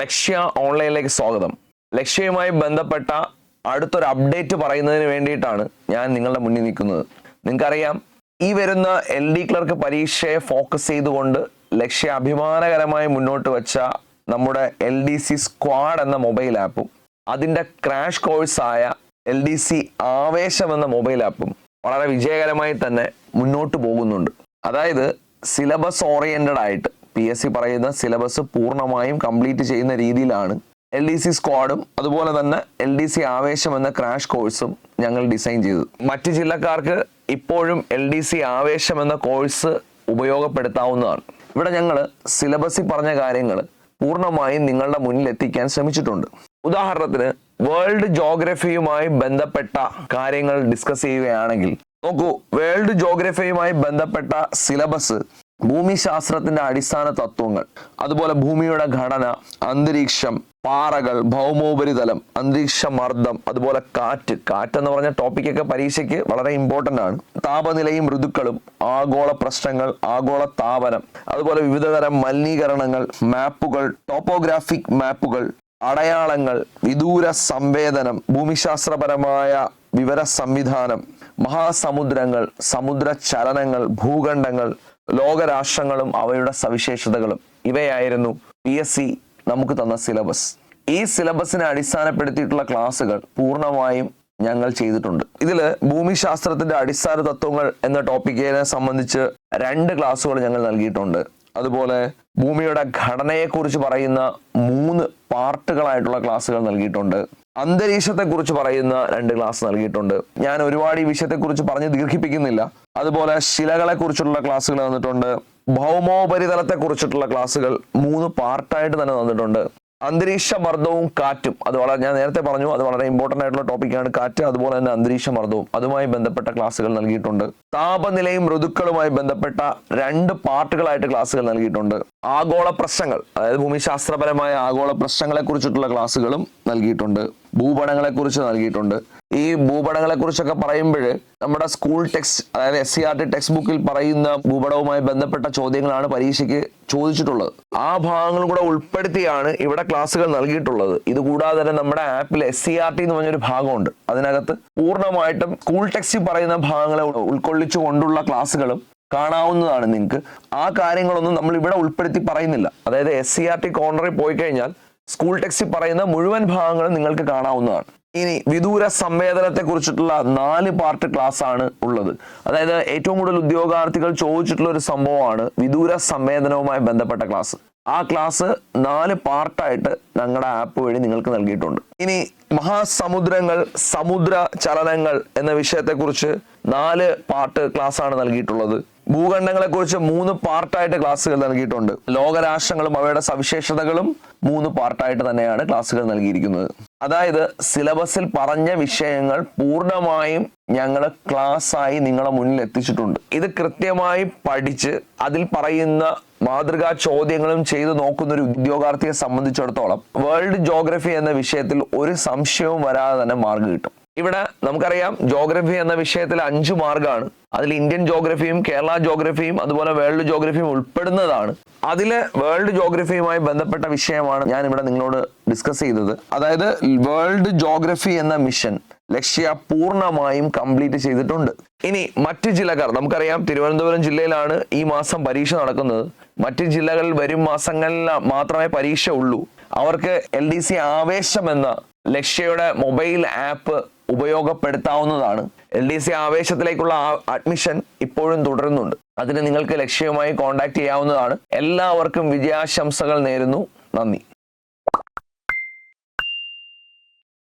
ലക്ഷ്യ ഓൺലൈനിലേക്ക് സ്വാഗതം. ലക്ഷ്യയുമായി ബന്ധപ്പെട്ട അടുത്തൊരു അപ്ഡേറ്റ് പറയുന്നതിന് വേണ്ടിയിട്ടാണ് ഞാൻ നിങ്ങളുടെ മുന്നിൽ നിൽക്കുന്നത്. നിങ്ങൾക്കറിയാം ഈ വരുന്ന എൽ ഡി ക്ലർക്ക് പരീക്ഷയെ ഫോക്കസ് ചെയ്തുകൊണ്ട് ലക്ഷ്യ അഭിമാനകരമായി മുന്നോട്ട് വെച്ച നമ്മുടെ എൽ ഡി സി സ്ക്വാഡ് എന്ന മൊബൈൽ ആപ്പും അതിന്റെ ക്രാഷ് കോഴ്സായ എൽ ഡി സി ആവേശം എന്ന മൊബൈൽ ആപ്പും വളരെ വിജയകരമായി തന്നെ മുന്നോട്ട് പോകുന്നുണ്ട്. അതായത് സിലബസ് ഓറിയന്റഡ് ആയിട്ട് പി എസ് സി പറയുന്ന സിലബസ് പൂർണമായും കംപ്ലീറ്റ് ചെയ്യുന്ന രീതിയിലാണ്. എൽ ഡി സി സ്ക്വാഡും അതുപോലെ തന്നെ എൽ ഡി സി ആവേശം എന്ന ക്രാഷ് കോഴ്സും ഞങ്ങൾ ഡിസൈൻ ചെയ്തു മറ്റ് ജില്ലക്കാർക്ക് ഇപ്പോഴും എൽ ഡി സി ആവേശം എന്ന കോഴ്സ് ഉപയോഗപ്പെടുത്താവുന്നതാണ്. ഇവിടെ ഞങ്ങൾ സിലബസിൽ പറഞ്ഞ കാര്യങ്ങൾ പൂർണമായും നിങ്ങളുടെ മുന്നിൽ എത്തിക്കാൻ ശ്രമിച്ചിട്ടുണ്ട്. ഉദാഹരണത്തിന് വേൾഡ് ജോഗ്രഫിയുമായി ബന്ധപ്പെട്ട കാര്യങ്ങൾ ഡിസ്കസ് ചെയ്യുകയാണെങ്കിൽ നോക്കൂ വേൾഡ് ജോഗ്രഫിയുമായി ബന്ധപ്പെട്ട സിലബസ് ഭൂമിശാസ്ത്രത്തിന്റെ അടിസ്ഥാന തത്വങ്ങൾ. അതുപോലെ ഭൂമിയുടെ ഘടന അന്തരീക്ഷം പാറകൾ ഭൗമോപരിതലം അന്തരീക്ഷ മർദ്ദം അതുപോലെ കാറ്റ്. കാറ്റ് എന്ന് പറഞ്ഞ ടോപ്പിക്കൊക്കെ പരീക്ഷയ്ക്ക് വളരെ ഇമ്പോർട്ടന്റ് ആണ്. താപനിലയും ഋതുക്കളും ആഗോള പ്രശ്നങ്ങൾ ആഗോള താപനം അതുപോലെ വിവിധതരം മലിനീകരണങ്ങൾ മാപ്പുകൾ ടോപ്പോഗ്രാഫിക് മാപ്പുകൾ അടയാളങ്ങൾ വിദൂര സംവേദനം ഭൂമിശാസ്ത്രപരമായ വിവര സംവിധാനം മഹാസമുദ്രങ്ങൾ സമുദ്ര ചലനങ്ങൾ ഭൂഖണ്ഡങ്ങൾ ലോകരാഷ്ട്രങ്ങളും അവയുടെ സവിശേഷതകളും. ഇവയായിരുന്നു പി എസ് സി നമുക്ക് തന്ന സിലബസ്. ഈ സിലബസിനെ അടിസ്ഥാനപ്പെടുത്തിയിട്ടുള്ള ക്ലാസ്സുകൾ പൂർണമായും ഞങ്ങൾ ചെയ്തിട്ടുണ്ട്. ഇതിൽ ഭൂമിശാസ്ത്രത്തിന്റെ അടിസ്ഥാന തത്വങ്ങൾ എന്ന ടോപ്പിക്കിനെ സംബന്ധിച്ച് രണ്ട് ക്ലാസ്സുകൾ ഞങ്ങൾ നൽകിയിട്ടുണ്ട്. അതുപോലെ ഭൂമിയുടെ ഘടനയെക്കുറിച്ച് പറയുന്ന മൂന്ന് പാർട്ടുകളായിട്ടുള്ള ക്ലാസ്സുകൾ നൽകിയിട്ടുണ്ട്. അന്തരീക്ഷത്തെക്കുറിച്ച് പറയുന്ന രണ്ട് ക്ലാസ് നൽകിയിട്ടുണ്ട്. ഞാൻ ഒരുപാട് ഈ വിഷയത്തെക്കുറിച്ച് പറഞ്ഞ് ദീർഘിപ്പിക്കുന്നില്ല. അതുപോലെ ശിലകളെ കുറിച്ചുള്ള ക്ലാസ്സുകൾ തന്നിട്ടുണ്ട്. ഭൗമോപരിതലത്തെ കുറിച്ചിട്ടുള്ള ക്ലാസ്സുകൾ മൂന്ന് പാർട്ടായിട്ട് തന്നെ തന്നിട്ടുണ്ട്. അന്തരീക്ഷ മർദ്ദവും കാറ്റും അത് വളരെ ഞാൻ നേരത്തെ പറഞ്ഞു അത് വളരെ ഇമ്പോർട്ടന്റ് ആയിട്ടുള്ള ടോപ്പിക്കാണ് കാറ്റ് അതുപോലെ തന്നെ അന്തരീക്ഷ മർദ്ദവും അതുമായി ബന്ധപ്പെട്ട ക്ലാസ്സുകൾ നൽകിയിട്ടുണ്ട്. താപനിലയും ഋതുക്കളുമായി ബന്ധപ്പെട്ട രണ്ട് പാർട്ടുകളായിട്ട് ക്ലാസ്സുകൾ നൽകിയിട്ടുണ്ട്. ആഗോള പ്രശ്നങ്ങൾ അതായത് ഭൂമിശാസ്ത്രപരമായ ആഗോള പ്രശ്നങ്ങളെ കുറിച്ചിട്ടുള്ള ക്ലാസ്സുകളും നൽകിയിട്ടുണ്ട്. ഭൂപടങ്ങളെ കുറിച്ച് നൽകിയിട്ടുണ്ട്. ഈ ഭൂപടങ്ങളെ കുറിച്ചൊക്കെ പറയുമ്പോൾ നമ്മുടെ സ്കൂൾ ടെക്സ്റ്റ് അതായത് S C R T text ബുക്കിൽ പറയുന്ന ഭൂപടവുമായി ബന്ധപ്പെട്ട ചോദ്യങ്ങളാണ് പരീക്ഷയ്ക്ക് ചോദിച്ചിട്ടുള്ളത്. ആ ഭാഗങ്ങളും കൂടെ ഉൾപ്പെടുത്തിയാണ് ഇവിടെ ക്ലാസ്സുകൾ നൽകിയിട്ടുള്ളത്. ഇത് കൂടാതെ തന്നെ നമ്മുടെ ആപ്പിൽ എസ് സി ആർ ടി എന്ന് പറഞ്ഞൊരു ഭാഗമുണ്ട്. അതിനകത്ത് പൂർണമായിട്ടും സ്കൂൾ ടെക്സ്റ്റിൽ പറയുന്ന ഭാഗങ്ങളെ ഉൾ- ഉൾക്കൊള്ളിച്ചു കൊണ്ടുള്ള ക്ലാസ്സുകളും കാണാവുന്നതാണ് നിങ്ങൾക്ക്. ആ കാര്യങ്ങളൊന്നും നമ്മൾ ഇവിടെ ഉൾപ്പെടുത്തി പറയുന്നില്ല. അതായത് എസ് സി ആർ ടി കോർണറിൽ പോയി കഴിഞ്ഞാൽ സ്കൂൾ ടെക്സ്റ്റിൽ പറയുന്ന മുഴുവൻ ഭാഗങ്ങളും നിങ്ങൾക്ക് കാണാവുന്നതാണ്. ഇനി വിദൂര സംവേദനത്തെ കുറിച്ചിട്ടുള്ള നാല് പാർട്ട് ക്ലാസ് ആണ് ഉള്ളത്. അതായത് ഏറ്റവും കൂടുതൽ ഉദ്യോഗാർത്ഥികൾ ചോദിച്ചിട്ടുള്ള ഒരു സംഭവമാണ് വിദൂര സംവേദനവുമായി ബന്ധപ്പെട്ട ക്ലാസ് ആ ക്ലാസ് നാല് പാർട്ടായിട്ട് ഞങ്ങളുടെ ആപ്പ് വഴി നിങ്ങൾക്ക് നൽകിയിട്ടുണ്ട്. ഇനി മഹാസമുദ്രങ്ങൾ സമുദ്ര ചലനങ്ങൾ എന്ന വിഷയത്തെക്കുറിച്ച് നാല് പാർട്ട് ക്ലാസ് ആണ് നൽകിയിട്ടുള്ളത്. ഭൂഖണ്ഡങ്ങളെ കുറിച്ച് മൂന്ന് പാർട്ടായിട്ട് ക്ലാസ്സുകൾ നൽകിയിട്ടുണ്ട്. ലോകരാഷ്ട്രങ്ങളും അവയുടെ സവിശേഷതകളും മൂന്ന് പാർട്ടായിട്ട് തന്നെയാണ് ക്ലാസ്സുകൾ നൽകിയിരിക്കുന്നത്. അതായത് സിലബസിൽ പറഞ്ഞ വിഷയങ്ങൾ പൂർണമായും ഞങ്ങൾ ക്ലാസ്സായി നിങ്ങളെ മുന്നിൽ എത്തിച്ചിട്ടുണ്ട്. ഇത് കൃത്യമായി പഠിച്ച് അതിൽ പറയുന്ന മാതൃകാ ചോദ്യങ്ങളും ചെയ്തു നോക്കുന്ന ഒരു ഉദ്യോഗാർത്ഥിയെ സംബന്ധിച്ചിടത്തോളം വേൾഡ് ജോഗ്രഫി എന്ന വിഷയത്തിൽ ഒരു സംശയവും വരാതെ തന്നെ മാർക്ക് കിട്ടും. ഇവിടെ നമുക്കറിയാം ജോഗ്രഫി എന്ന വിഷയത്തിൽ അഞ്ച് മാർഗമാണ് അതിൽ ഇന്ത്യൻ ജോഗ്രഫിയും കേരള ജോഗ്രഫിയും അതുപോലെ വേൾഡ് ജോഗ്രഫിയും ഉൾപ്പെടുന്നതാണ്. അതിലെ വേൾഡ് ജോഗ്രഫിയുമായി ബന്ധപ്പെട്ട വിഷയമാണ് ഞാൻ ഇവിടെ നിങ്ങളോട് ഡിസ്കസ് ചെയ്തത്. അതായത് വേൾഡ് ജോഗ്രഫി എന്ന മിഷൻ ലക്ഷ്യ പൂർണമായും കംപ്ലീറ്റ് ചെയ്തിട്ടുണ്ട്. ഇനി മറ്റ് ജില്ലക്കാർ നമുക്കറിയാം തിരുവനന്തപുരം ജില്ലയിലാണ് ഈ മാസം പരീക്ഷ നടക്കുന്നത്. മറ്റ് ജില്ലകളിൽ വരും മാസങ്ങളിൽ മാത്രമേ പരീക്ഷ ഉള്ളൂ. അവർക്ക് എൽ ഡി സി ആവേശം എന്ന ലക്ഷ്യയുടെ മൊബൈൽ ആപ്പ് ഉപയോഗപ്പെടുത്താവുന്നതാണ്. എൽ ഡി സി ആവേശത്തിലേക്കുള്ള അഡ്മിഷൻ ഇപ്പോഴും തുടരുന്നുണ്ട്. അതിന് നിങ്ങൾക്ക് ലക്ഷ്യവുമായി കോൺടാക്ട് ചെയ്യാവുന്നതാണ്. എല്ലാവർക്കും വിജയാശംസകൾ നേരുന്നു. നന്ദി.